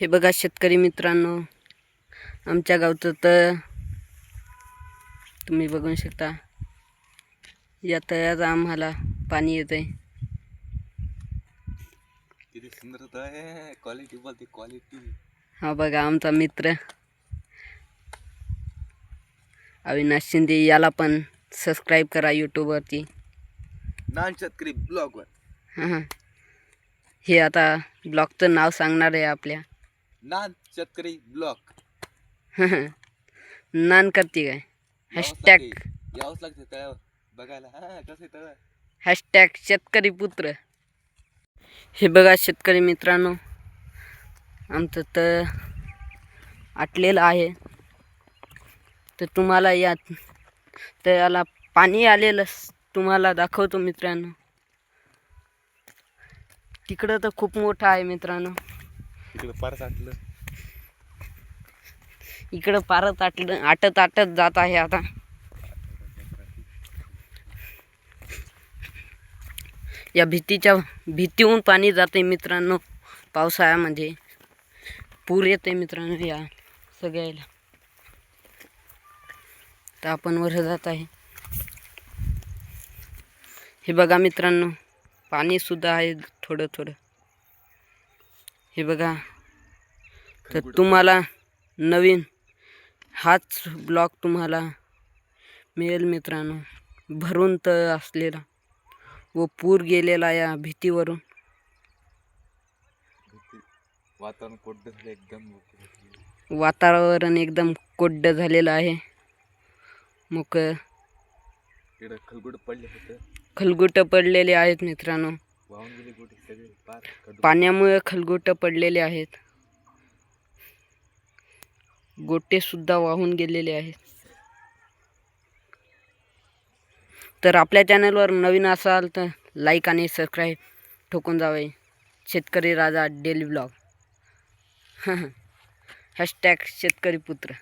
हे बघा शेतकरी मित्रांनो आमच्या गावचं तर तुम्ही बघू शकता या तळ्यात आम्हाला पाणी येत आहे. क्वालिटी बोलते क्वालिटी हा बघा आमचा मित्र अविनाश शिंदे याला पण सबस्क्राईब करा यूट्यूबवरती नान शेतकरी ब्लॉगवर. हां हां. हे आता ब्लॉगचं नाव सांगणार आहे आपल्या. नान शेतकरी ब्लॉग नान करते काय? हॅशटॅग. यावंच लागते तळ्यावर. बघायला. हा कसं आहे तळ हॅशटॅग शेतकरी पुत्र. हे बघा शेतकरी मित्रांनो. आमचं तर आटलेलं आहे. तर तुम्हाला या तळ्याला पाणी आलेलं तुम्हाला दाखवतो मित्रांनो. तिकडं तर खूप मोठं आहे मित्रांनो. तिकडे पार साठलं इकडं पारत आटलं आटत आटत जात आहे आता. या भीतीच्या भीतीहून पाणी जाते मित्रांनो पावसाळ्यामध्ये. पूर येते मित्रांनो या सगळ्याला. तर आपण वर जात आहे. हे बघा मित्रांनो पाणीसुद्धा आहे थोडं थोडं. हे बघा. तर तुम्हाला नवीन हाच ब्लॉग तुम्हाला मिळेल मित्रांनो. भरून तळ असलेला व पूर गेलेला या भीतीवरून. वातावरण झालं एकदम. वातावरण एकदम कोड्ड झालेलं आहे. मग खलगुड पडले खलगुटं पडलेले आहेत मित्रांनो. वाहून गेले पाण्यामुळे खलगोट पडलेले आहेत. गोटेसुद्धा वाहून गेलेले आहेत. तर आपल्या चॅनलवर नवीन असाल तर लाईक आणि सबस्क्राईब ठोकून जावे शेतकरी राजा डेली ब्लॉग. हॅशटॅग शेतकरी पुत्र.